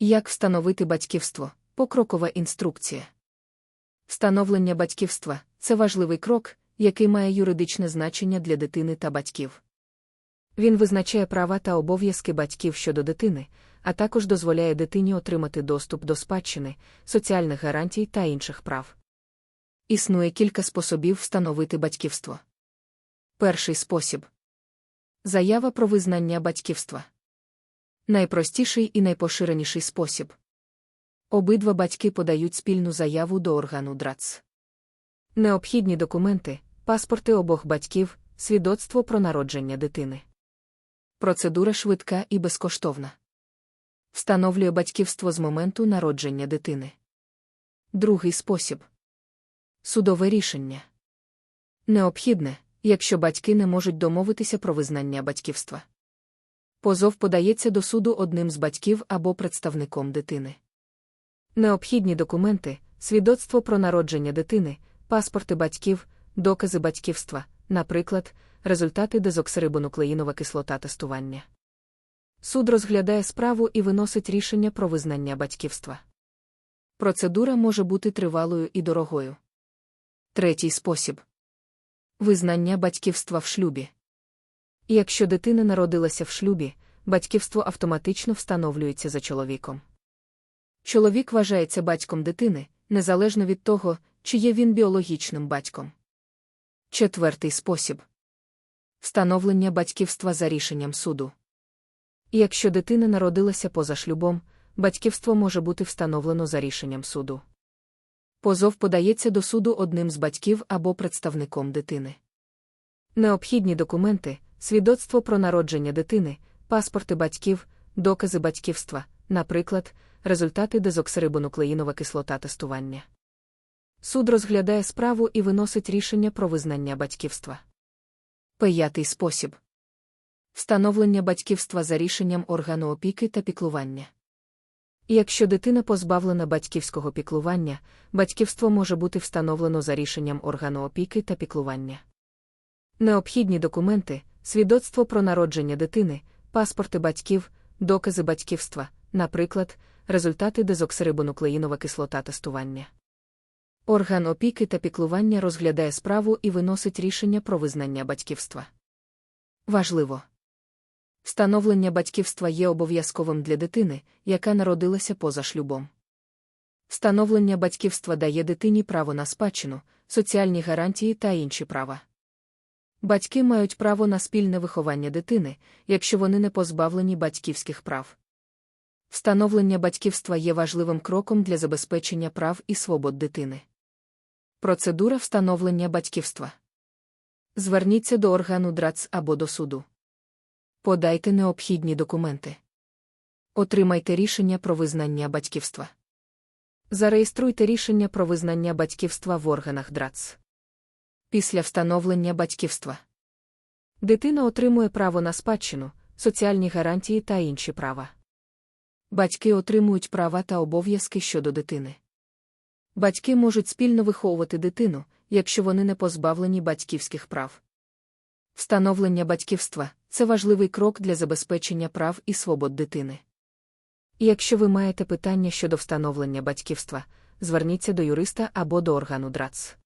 Як встановити батьківство? Покрокова інструкція. Встановлення батьківства це важливий крок, який має юридичне значення для дитини та батьків. Він визначає права та обов'язки батьків щодо дитини, а також дозволяє дитині отримати доступ до спадщини, соціальних гарантій та інших прав. Існує кілька способів встановити батьківство. Перший спосіб заява про визнання батьківства. Найпростіший і найпоширеніший спосіб. Обидва батьки подають спільну заяву до органу ДРАЦ. Необхідні документи, паспорти обох батьків, свідоцтво про народження дитини. Процедура швидка і безкоштовна. Встановлює батьківство з моменту народження дитини. Другий спосіб судове рішення. Необхідне, якщо батьки не можуть домовитися про визнання батьківства. Позов подається до суду одним з батьків або представником дитини. Необхідні документи, свідоцтво про народження дитини, паспорти батьків, докази батьківства, наприклад, результати дезоксирибонуклеїнова кислота тестування. Суд розглядає справу і виносить рішення про визнання батьківства. Процедура може бути тривалою і дорогою. Третій спосіб визнання батьківства в шлюбі. Якщо дитина народилася в шлюбі, батьківство автоматично встановлюється за чоловіком. Чоловік вважається батьком дитини, незалежно від того, чи є він біологічним батьком. Четвертий спосіб встановлення батьківства за рішенням суду. Якщо дитина народилася поза шлюбом, батьківство може бути встановлено за рішенням суду. Позов подається до суду одним з батьків або представником дитини. Необхідні документи, свідоцтво про народження дитини, паспорти батьків, докази батьківства, наприклад, результати дезоксирибонуклеїнова кислота тестування. Суд розглядає справу і виносить рішення про визнання батьківства. П'ятий спосіб встановлення батьківства за рішенням органу опіки та піклування. Якщо дитина позбавлена батьківського піклування, батьківство може бути встановлено за рішенням органу опіки та піклування. Необхідні документи, свідоцтво про народження дитини, паспорти батьків, докази батьківства, наприклад, результати дезоксирибонуклеїнова кислота тестування. Орган опіки та піклування розглядає справу і виносить рішення про визнання батьківства. Важливо. Встановлення батьківства є обов'язковим для дитини, яка народилася поза шлюбом. Встановлення батьківства дає дитині право на спадщину, соціальні гарантії та інші права. Батьки мають право на спільне виховання дитини, якщо вони не позбавлені батьківських прав. Встановлення батьківства є важливим кроком для забезпечення прав і свобод дитини. Процедура встановлення батьківства. Зверніться до органу ДРАЦ або до суду. Подайте необхідні документи. Отримайте рішення про визнання батьківства. Зареєструйте рішення про визнання батьківства в органах ДРАЦ. Після встановлення батьківства дитина отримує право на спадщину, соціальні гарантії та інші права. Батьки отримують права та обов'язки щодо дитини. Батьки можуть спільно виховувати дитину, якщо вони не позбавлені батьківських прав. Встановлення батьківства це важливий крок для забезпечення прав і свобод дитини. І якщо ви маєте питання щодо встановлення батьківства, зверніться до юриста або до органу ДРАЦ.